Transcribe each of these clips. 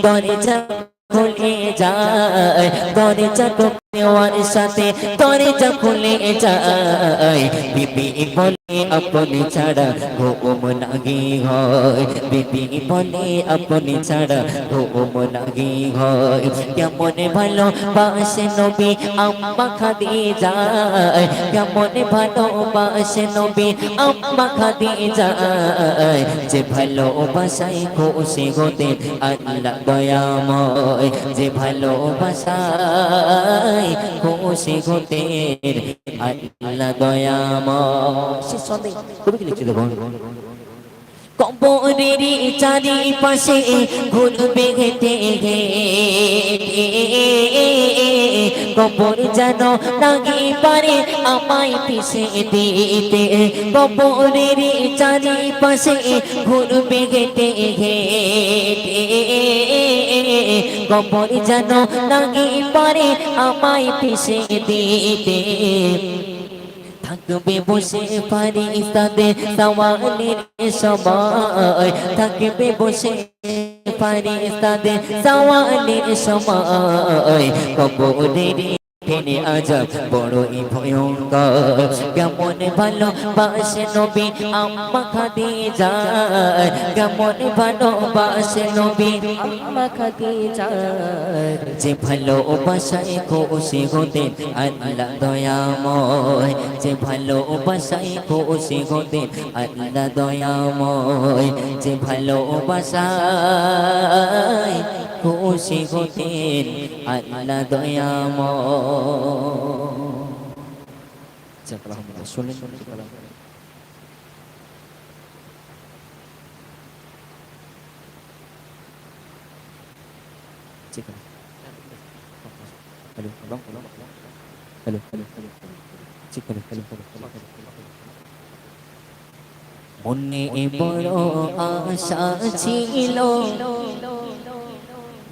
দরজা খুলে যায়। দরজা নেওয়ার সাথে দরজা খুলে যায়, বিবি বলে আপনি ছাড়া ঘুম লাগে হয়। বিবি বলে আপনি ছাড়া ঘুম লাগে হয়। কেমন ভালো বাসে নবী আম্মা খাদি যায় কেমন ভালো বাসে নবী আম্মা খাদি যায় যে ভালো বাসায় খুশি হতে আল্লাহ দয়াময় যে ভালোবাসায় খুশি হতে আল্লাহ দয়াময়। সে সন্দেহ। কবি কি লিখছে দেখুন কবরেরই চারিপাশে ঘুরবে হেঁটে কবর যেন নাগে পারে আমায় পিছে দিতে। কবরেরই চারিপাশে ঘুরবে হেঁটে কবর যেন নাগে পারে আমায় পিছে দিতে। থাকবে বসে তাদের সওয়ালের সময়। থাকবে বসে তাদের সওয়ালের সময়। কবরের টেনে আজাব বড়ই ভয়ঙ্কর। কেমন ভালো বাসে নবী আম্মা খাদি যায় কেমন ভালো বাসে নবী আম্মা খাদি যায় যে ভালো বাসায় খুশি হতে আল্লাহ দয়াময়। যে ভালো বাসায় খুশি হতে আল্লাহ দয়াময়। যে ভালো বাসায় খুশি হতেন আল্লাহ ঠিক আছে হ্যালো হ্যালো হ্যালো মনে বড় আশা ছিল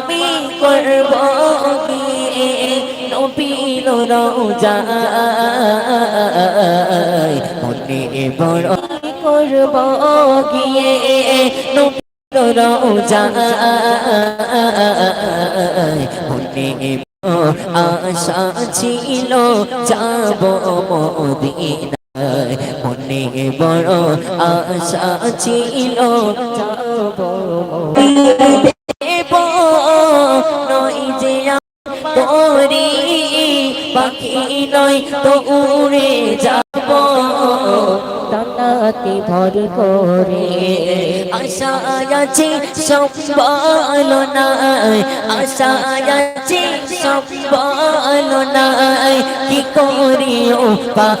আমি করব গিয়ে নবীর রোজায় মনে বড় করব গিয়ে নবীর রোজায় মনে আশা ছিল যাব মদিনায়। মনে বড় আশা ছিল যাব নয় তো উড়ে যাব। ডানাতে ভর করে আশা আছে সম্বল নাই আশা আছে সম্বল নাই কি করিও পাই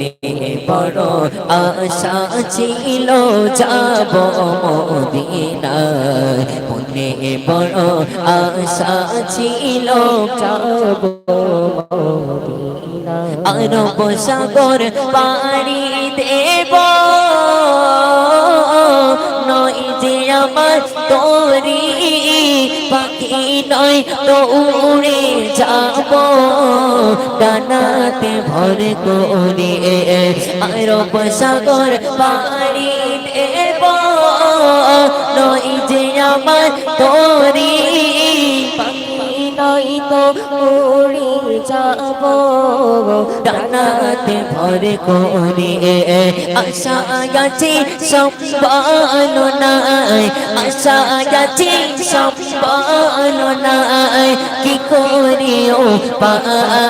মনে বড় আশা ছিল যাব মদিনায়। মনে বড় আশা ছিল যাব আরব সাগর পাড়ি দেব। নয় যে আমার তোরি পাখি নয় তো উড়ে যাব। ডানাতে ভর করে আরব সাগর পাড়ি দেব নয় যে আমার তোরি নয় তো উড়ে যাব। ডানাতে ভর করে আশা গেছে সম্পালনায় আশা গেছে সম্পালনায় কি করিও পায়?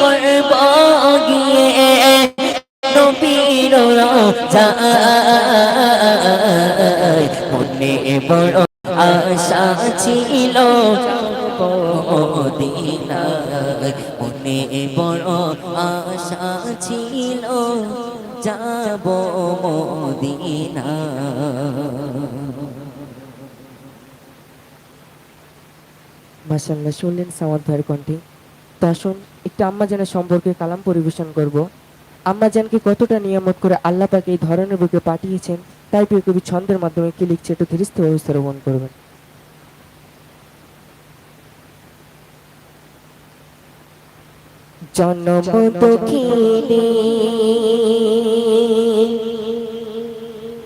করব মনে বড় আশা ছিল মনে বড় আশা ছিল যাব মদিনা মাসাল্লাহ শুনলেন সামাদ ভাইয়ের কণ্ঠে। তো আসুন একটু আম্মাজানের সম্পর্কে কালাম পরিবেশন করব। আম্মাজানকে কতটা নিয়ামত করে আল্লাহ পাকে এই ধরনের বুকে পাঠিয়েছেন তাই প্রিয় কবি ছন্দের মাধ্যমে কি লিখছে একটু ধীরস্থভাবে শ্রবণ করবেন। জন্ম দুঃখিনী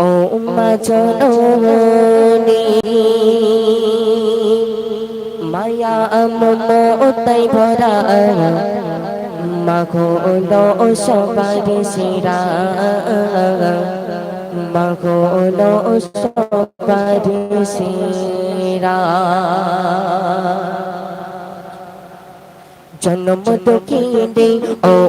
ও মা জননী। মমতাই ভরা মাখো লো সবারি সিরা মাঘো লো সবারি সিরা জন্ম দুঃখিনী ও